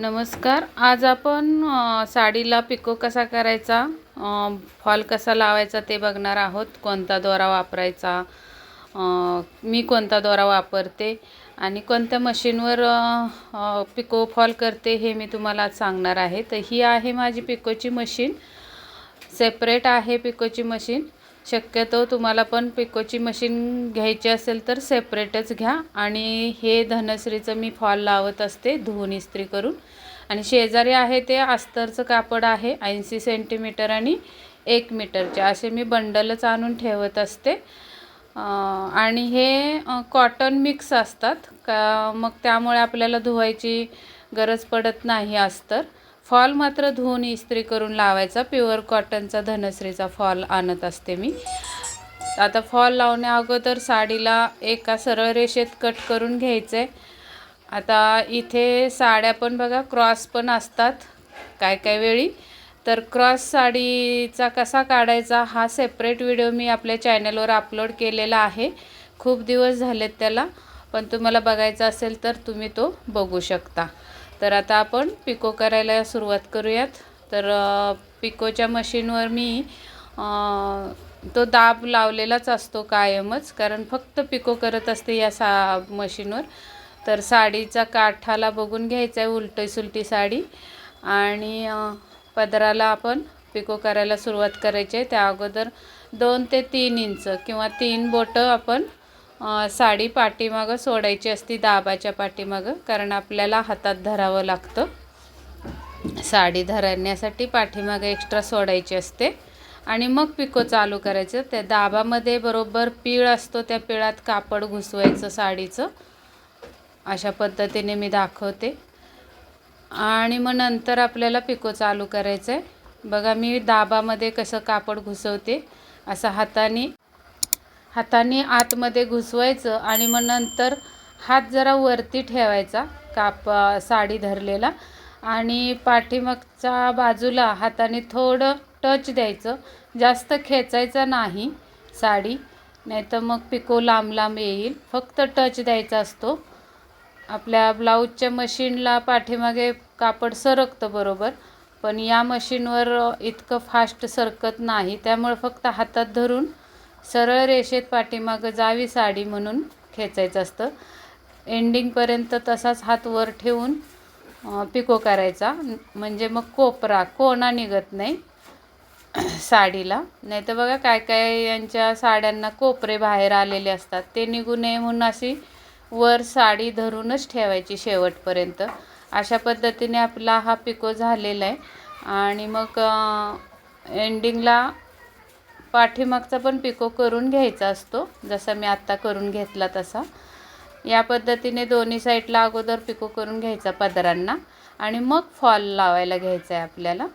नमस्कार. आज आपण साडीला पिको कसा करायचा फॉल कसा लावायचा ते बघणार आहोत. कोणता दोरा वापरायचा मी कोणता दोरा वापरते आणि कोणत्या मशीनवर पिको फॉल करते हे मी तुम्हाला आज सांगणार आहे. तर ही आहे माझी पिकोची मशीन. सेपरेट आहे पिकोची मशीन. शक्यतो तुम्हाला पण पिकोची मशीन घ्यायची असेल तर सेपरेटच घ्या. आणि हे धनश्रीचं मी फॉल लावत असते धुवून इस्त्री करून. आणि शेजारी आहे ते अस्तरचं कापड आहे ऐंशी सेंटीमीटर आणि एक मीटरचे. असे मी बंडलच आणून ठेवत असते. आणि हे कॉटन मिक्स असतात. का मग त्यामुळे आपल्याला धुवायची गरज पडत नाही अस्तर. फॉल मात्र धुवून इस्त्री करून लावायचा. प्युअर कॉटनचा धनश्रीचा फॉल आणत असते मी. आता फॉल लावण्या अगोदर साडीला एका सरळ रेषेत कट करून घ्यायचं. आहे आता इथे साड्या पण बघा क्रॉस पण असतात काय काय वेळी. तर क्रॉस साडीचा कसा काढायचा हा सेपरेट व्हिडिओ मी आपल्या चॅनलवर अपलोड केलेला आहे. खूप दिवस झालेत त्याला पण तुम्हाला बघायचा असेल तर तुम्ही तो बघू शकता. तर आता आपण पिको करायला सुरुवात करूयात. तर पिकोच्या मशीनवर मी तो दाब लावलेलाच असतो कायमच कारण फक्त पिको करत असते या सा मशीनवर. तर साडीचा काठाला बघून घ्यायचा आहे उलटी सुलटी साडी. आणि पदराला आपण पिको करायला सुरुवात करायची आहे. त्या अगोदर दोन ते तीन इंच किंवा तीन बोटं आपण साडी पाठीमागं सोडायची असती दाबाच्या पाठीमागं कारण आपल्याला हातात धरावं लागतं. साडी धरण्यासाठी पाठीमागं एक्स्ट्रा सोडायची असते. आणि मग पिको चालू करायचं. त्या दाबामध्ये बरोबर पीळ असतो त्या पिळात कापड घुसवायचं साडीचं. अशा पद्धतीने मी दाखवते. आणि मग नंतर आपल्याला पिको चालू करायचं आहे बघा मी दाबामध्ये कसं कापड घुसवते. असं हाताने हाताने आतमध्ये घुसवायचं आणि मग नंतर हात जरा वरती ठेवायचा काप साडी धरलेला. आणि पाठीमागच्या बाजूला हाताने थोडं टच द्यायचं. जास्त खेचायचं नाही साडी नाही तर मग पिको लांब लांब येईल. फक्त टच द्यायचा असतो. आपल्या ब्लाऊजच्या मशीनला पाठीमागे कापड सरकतं बरोबर पण या मशीनवर इतकं फास्ट सरकत नाही. त्यामुळे फक्त हातात धरून सरळ रेषेत पाठीमागं जावी साडी म्हणून खेचायचं असतं. एंडिंगपर्यंत तसाच हात वर ठेवून पिको करायचा. म्हणजे मग कोपरा कोणा निघत नाही साडीला. नाही तर बघा काय काय यांच्या साड्यांना कोपरे बाहेर आलेले असतात. ते निघू नये म्हणून अशी वर साडी धरूनच ठेवायची शेवटपर्यंत. अशा पद्धतीने आपला हा पिको झालेला आहे. आणि मग एंडिंगला पाठीमागचा पण पिको करून घ्यायचा असतो जसा मी आत्ता करून घेतला तसा. या पद्धतीने दोन्ही साईडला अगोदर पिको करून घ्यायचा पदरांना आणि मग फॉल लावायला घ्यायचा आहे आपल्याला.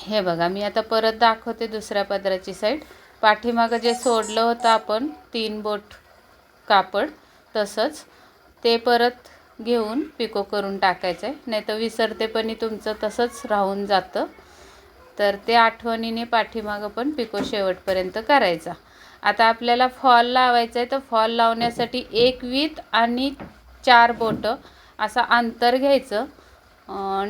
हे बघा मी आता परत दाखवते दुसऱ्या पदराची साईड. पाठीमागं जे सोडलं होतं आपण तीन बोट कापड तसंच ते परत घेऊन पिको करून टाकायचं आहे. नाही तर विसरतेपणी तुमचं तसंच राहून जातं. तर ते आठवणीने पाठीमागं पण पिको शेवटपर्यंत करायचा. आता आपल्याला फॉल लावायचा आहे तर फॉल लावण्यासाठी एक वीत आणि चार बोटं असं अंतर घ्यायचं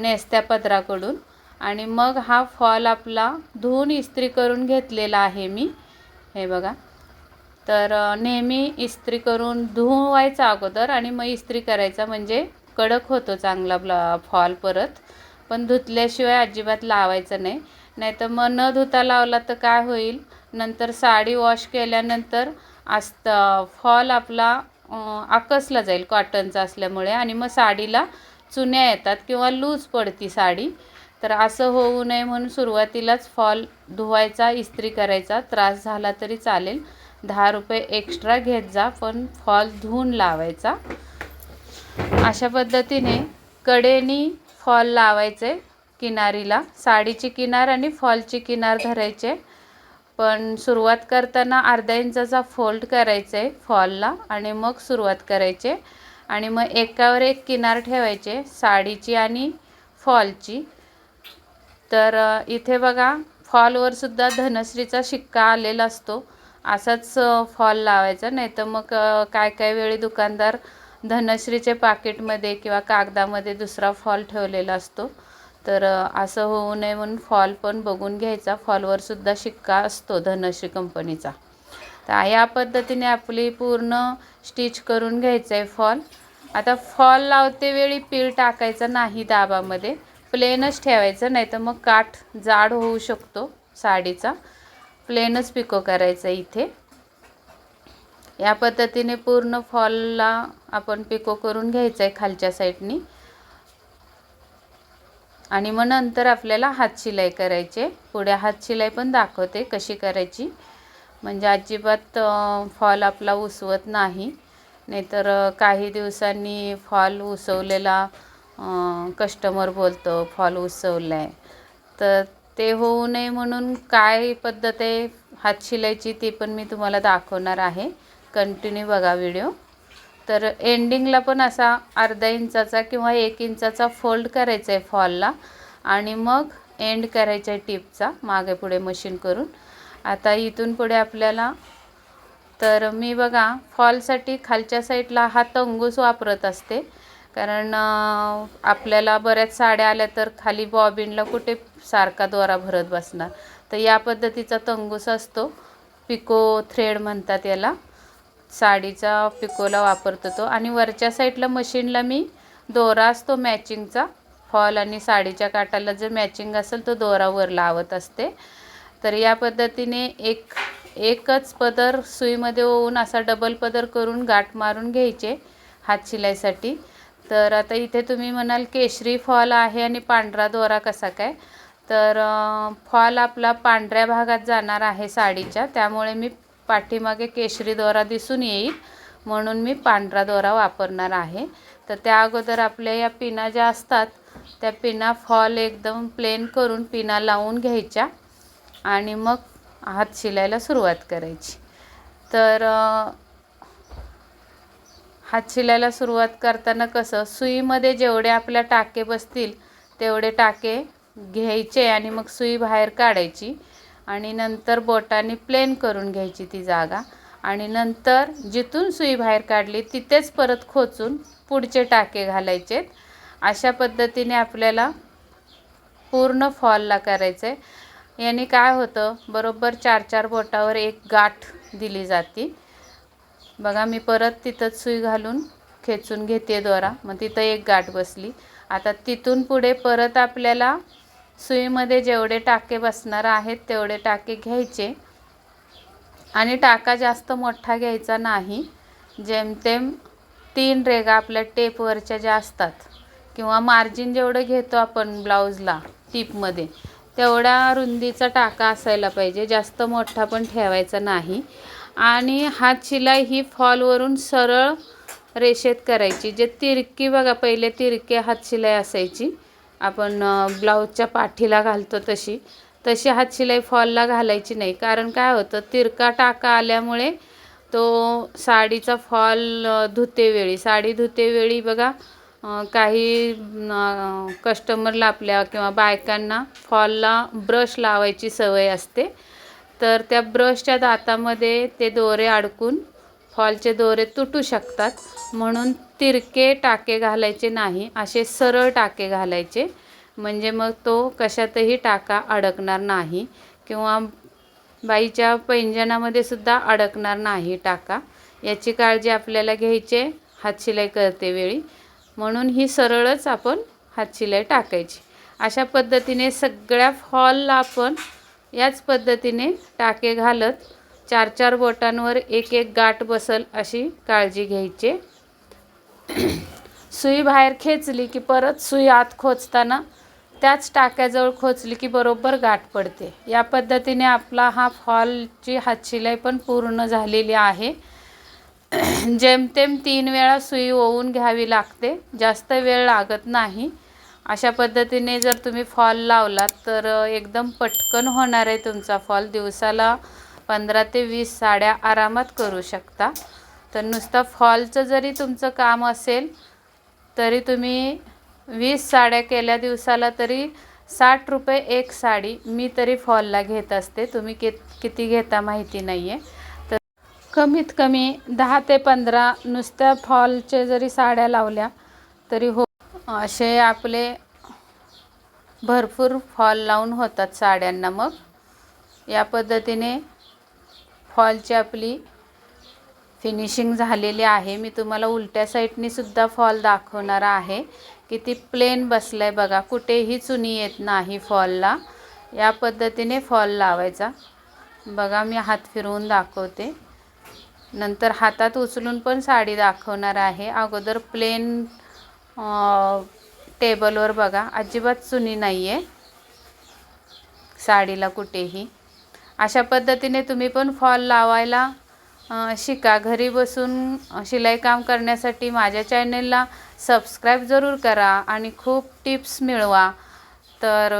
नेस्त्या पदराकडून. आणि मग हा फॉल आपला धुवून इस्त्री करून घेतलेला आहे मी. हे बघा. तर नेहमी इस्त्री करून धुवायचा अगोदर आणि मग इस्त्री करायचा म्हणजे कडक होतो चांगला ब्ला फॉल परत. पण धुतल्याशिवाय अजिबात लावायचं नाही. नाही तर मग न धुता लावला तर काय होईल? नंतर साडी वॉश केल्यानंतर आस्त फॉल आपला आकसला जाईल कॉटनचा असल्यामुळे आणि मग साडीला चुन्या येतात किंवा लूज पडती साडी. तर असं होऊ नये म्हणून सुरुवातीलाच फॉल धुवायचा इस्त्री करायचा. त्रास झाला तरी चालेल. दहा रुपये एक्स्ट्रा घेत जा पण फॉल धुवून लावायचा. अशा पद्धतीने कडेनी फॉल लावायचे किनारीला. साडीची किनार आणि फॉलची किनार धरायचे. पण सुरुवात करताना अर्धा इंचाचा फोल्ड करायचा आहे फॉलला आणि मग सुरुवात करायचे. आणि मग एकावर एक किनार ठेवायचे साडीची आणि फॉलची. तर इथे बघा फॉलवर सुद्धा धनश्रीचा शिक्का आलेला असतो. असाच फॉल लावायचा. नाही तर मग काय काय वेळी दुकानदार धनश्रीचे पाकिटमध्ये किंवा कागदामध्ये दुसरा फॉल ठेवलेला असतो. तर असं होऊ नये म्हणून फॉल पण बघून घ्यायचा. फॉलवरसुद्धा शिक्का असतो धनश्री कंपनीचा. तर या पद्धतीने आपली पूर्ण स्टिच करून घ्यायचं आहे फॉल. आता फॉल लावते वेळी पीळ टाकायचं नाही दाबामध्ये. प्लेनच ठेवायचं नाही तर मग काठ जाड होऊ शकतो साडीचा. प्लेनच पिको करायचा इथे. या पद्धतीने पूर्ण फॉलला आपण पिको करून घ्यायचं आहे खालच्या साईडनी. आणि मग नंतर आपल्याला हात शिलाई करायचे. पुढे हात शिलाई पण दाखवते कशी करायची. म्हणजे अजिबात फॉल आपला उसवत नाही. नाहीतर काही दिवसांनी फॉल उसवलेला कस्टमर बोलतो फॉल उसवला आहे तर ते होऊ नये म्हणून काय पद्धत आहे हात शिलायची ती पण मी तुम्हाला दाखवणार आहे. कंटिन्यू बघा व्हिडिओ तर एंडिंगला पण असा अर्धा इंचाचा किंवा एक इंचाचा फोल्ड करायचा आहे फॉलला आणि मग एंड करायचा आहे टिपचा मागे पुढे मशीन करून. आता इथून पुढे आपल्याला तर मी बघा फॉलसाठी खालच्या साईडला हा तंगूस वापरत असते. कारण आपल्याला बऱ्याच साड्या आल्या तर खाली बॉबिनला कुठे सारखा दोरा भरत बसणार. तर या पद्धतीचा तंगूस असतो. पिको थ्रेड म्हणतात याला. साडीचा पिकोला वापरतो तो. आणि वरच्या साईडला मशीनला मी दोरा असतो मॅचिंगचा फॉल आणि साडीच्या काटाला जो मॅचिंग असेल तो दोरावर लावत असते. तर या पद्धतीने एक एकच पदर सुईमध्ये ओवून असा डबल पदर करून गाठ मारून घ्यायचे हात शिलाईसाठी. तर आता इथे तुम्ही म्हणाल केशरी फॉल आहे आणि पांढरा दोरा कसा काय? तर फॉल आपला पांढऱ्या भागात जाणार आहे साडीच्या. त्यामुळे मी पाठीमागे केशरी दोरा दिसून येईल म्हणून मी पांढरा दोरा वापरणार आहे. तर त्या अगोदर आपल्या या पिना ज्या असतात त्या पिना फॉल एकदम प्लेन करून पिना लावून घ्यायच्या आणि मग हात शिलायला सुरुवात करायची. तर हात शिलायला सुरुवात करताना कसं सुईमध्ये जेवढे आपल्या टाके बसतील तेवढे टाके घ्यायचे आणि मग सुई बाहेर काढायची. आणि नंतर बोटाने प्लेन करून घ्यायची ती जागा. आणि नंतर जिथून सुई बाहेर काढली तिथेच परत खोचून पुढचे टाके घालायचेत. अशा पद्धतीने आपल्याला पूर्ण फॉलला करायचं आहे याने काय होतं बरोबर चार चार बोटावर एक गाठ दिली जाते. बघा मी परत तिथंच सुई घालून खेचून घेते दोरा. मग तिथं एक गाठ बसली. आता तिथून पुढे परत आपल्याला सुईमध्ये जेवढे टाके बसणार आहेत तेवढे टाके घ्यायचे. आणि टाका जास्त मोठा घ्यायचा नाही. जेमतेम तीन रेगा आपल्या टेपवरच्या ज्या असतात किंवा मार्जिन जेवढं घेतो आपण ब्लाऊजला टीपमध्ये तेवढ्या रुंदीचा टाका असायला पाहिजे. जास्त मोठा पण ठेवायचा नाही. आणि हात शिलाई ही फॉलवरून सरळ रेषेत करायची. जे तिरकी बघा पहिले तिरके हात शिलाई असायची. आपण ब्लाऊजच्या पाठीला घालतो तशी. तशी हात शिलाई फॉलला घालायची नाही. कारण काय होतं तिरका टाका आल्यामुळे तो साडीचा फॉल धुतेवेळी साडी धुतेवेळी बघा काही कस्टमरला आपल्या किंवा बायकांना फॉलला ब्रश लावायची सवय असते. तर त्या ब्रशच्या दातामध्ये ते दोरे अडकून फॉलचे दोरे तुटू शकतात. म्हणून तिरके टाके घालायचे नाही असे सरळ टाके घालायचे. म्हणजे मग तो कशातही टाका अडकणार नाही किंवा बाईच्या पैंजणामध्ये सुद्धा अडकणार नाही टाका. याची काळजी आपल्याला घ्यायची आहे हातशिलाई करते वेळी. म्हणून ही सरळच आपण हातशिलाई टाकायची. अशा पद्धतीने सगळ्या फॉलला आपण याच पद्धतीने टाके घालत चार चार बोटांवर एक एक गाठ बसल अशी काळजी घ्यायची. सुई बाहेर खेचली की परत सुई आत खोचताना त्याच टाक्याजवळ खोचली की बरोबर गाठ पडते. या पद्धतीने आपला हा फॉलची हातशिलाई पण पूर्ण झालेली आहे. जेमतेम तीन वेळा सुई ओवून घ्यावी लागते जास्त वेळ लागत नाही. अशा पद्धतीने जर तुम्ही फॉल लावलात तर एकदम पटकन होणार आहे तुमचा फॉल. दिवसाला पंधरा ते वीस साड्या आरामात करू शकता. तर नुसतं फॉलचं जरी तुमचं काम असेल तरी तुम्ही वीस साड्या केल्या दिवसाला तरी साठ रुपये एक साडी मी तरी फॉलला घेत असते. तुम्ही कि किती घेता माहिती नाही आहे तर कमीत कमी दहा ते पंधरा नुसत्या फॉलचे जरी साड्या लावल्या तरी हो असे आपले भरपूर फॉल लावून होतात साड्यांना मग. या पद्धतीने फॉलची आपली फिनिशिंग झालेली आहे. मी तुम्हाला उलट्या साईडनी सुद्धा फॉल दाखवणार आहे. किती प्लेन बसलं आहे बघा. कुठेही चुनी येत नाही फॉलला. या पद्धतीने फॉल लावायचा. बघा मी हात फिरवून दाखवते. नंतर हातात उचलून पण साडी दाखवणार आहे. अगोदर प्लेन टेबलवर बघा. अजिबात चुनी नाही आहे साडीला कुठेही. अशा पद्धतीने तुम्ही पण फॉल लावायला शिका. घरी बसून शिलाई काम करण्यासाठी माझ्या चॅनेलला सबस्क्राईब जरूर करा आणि खूप टिप्स मिळवा. तर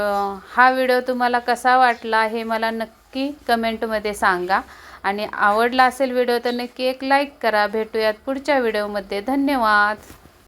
हा व्हिडिओ तुम्हाला कसा वाटला हे मला नक्की कमेंटमध्ये सांगा. आणि आवडला असेल व्हिडिओ तर नक्की एक लाईक करा. भेटूयात पुढच्या व्हिडिओमध्ये. धन्यवाद!